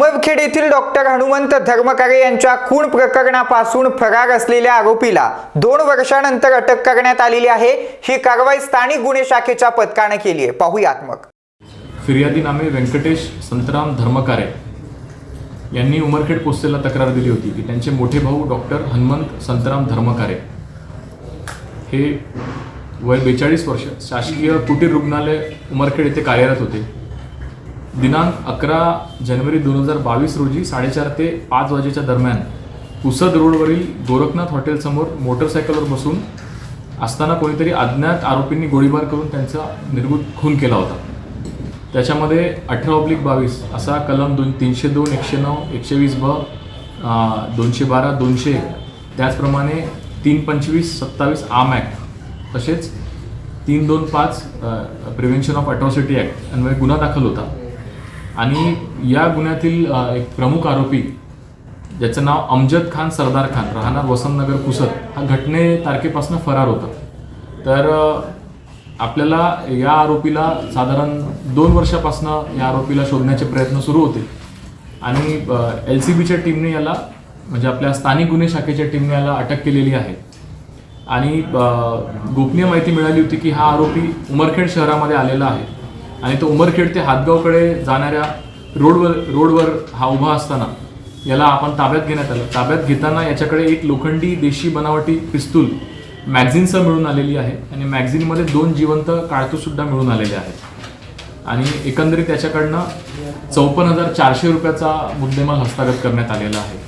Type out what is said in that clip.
उमरखेड येथील डॉक्टर हनुमंत धर्मकारे यांच्या खून प्रकरणापासून फरार असलेल्या आरोपीला दोन वर्षानंतर अटक करण्यात आलेली आहे. ही कारवाई स्थानिक गुन्हे शाखेच्या पथकाने केली आहे. पाहूयात मग. फिर्यादीनामे व्यंकटेश संतराम धर्मकारे यांनी उमरखेड पोस्टेला तक्रार दिली होती की त्यांचे मोठे भाऊ डॉक्टर हनुमंत संतराम धर्मकारे हे वय बेचाळीस वर्ष शासकीय कुटीर रुग्णालय उमरखेड येथे कार्यरत होते. दिनांक अकरा जानेवारी दोन हजार बावीस रोजी साडेचार ते पाच वाजेच्या दरम्यान पुसद रोडवरील गोरखनाथ हॉटेलसमोर मोटरसायकलवर बसून असताना कोणीतरी अज्ञात आरोपींनी गोळीबार करून त्यांचा निर्भूत खून केला होता. त्याच्यामध्ये अठरा ऑब्लिक बावीस असा कलम दोन तीनशे दोन एकशे नऊ एकशे वीस ब दोनशे बारा दोनशे एक त्याचप्रमाणे तीन पंचवीस सत्तावीस आम ॲक्ट तसेच तीन दोन पाच प्रिव्हेन्शन ऑफ अट्रॉसिटी ॲक्ट अन्वये म्हणजे गुन्हा दाखल होता. आणि या गुन्ह्यातील एक प्रमुख आरोपी ज्याचं नाव अमजद खान सरदार खान राहणार वसंतनगर पुसद हा घटने तारखेपासून फरार होता. तर आपल्याला या आरोपीला साधारण दोन वर्षापासून या आरोपीला शोधण्याचे प्रयत्न सुरू होते. आणि एल सी बीच्या टीमने याला म्हणजे आपल्या स्थानिक गुन्हे शाखेच्या टीमने याला अटक केलेली आहे. आणि गोपनीय माहिती मिळाली होती की हा आरोपी उमरखेड शहरामध्ये आलेला आहे. आणि तो उमरखेड ते हातगावकडे जाणाऱ्या रोडवर रोडवर हा उभा असताना याला आपण ताब्यात घेण्यात आलं. ताब्यात घेताना याच्याकडे एक लोखंडी देशी बनावटी पिस्तूल मॅग्झिनसह मिळून आलेली आहे आणि मॅगझिनमध्ये दोन जिवंत काळतूसुद्धा मिळून आलेले आहेत. आणि एकंदरीत त्याच्याकडनं चौपन्न हजार चारशे रुपयाचा मुद्देमाल हस्तागत करण्यात आलेला आहे.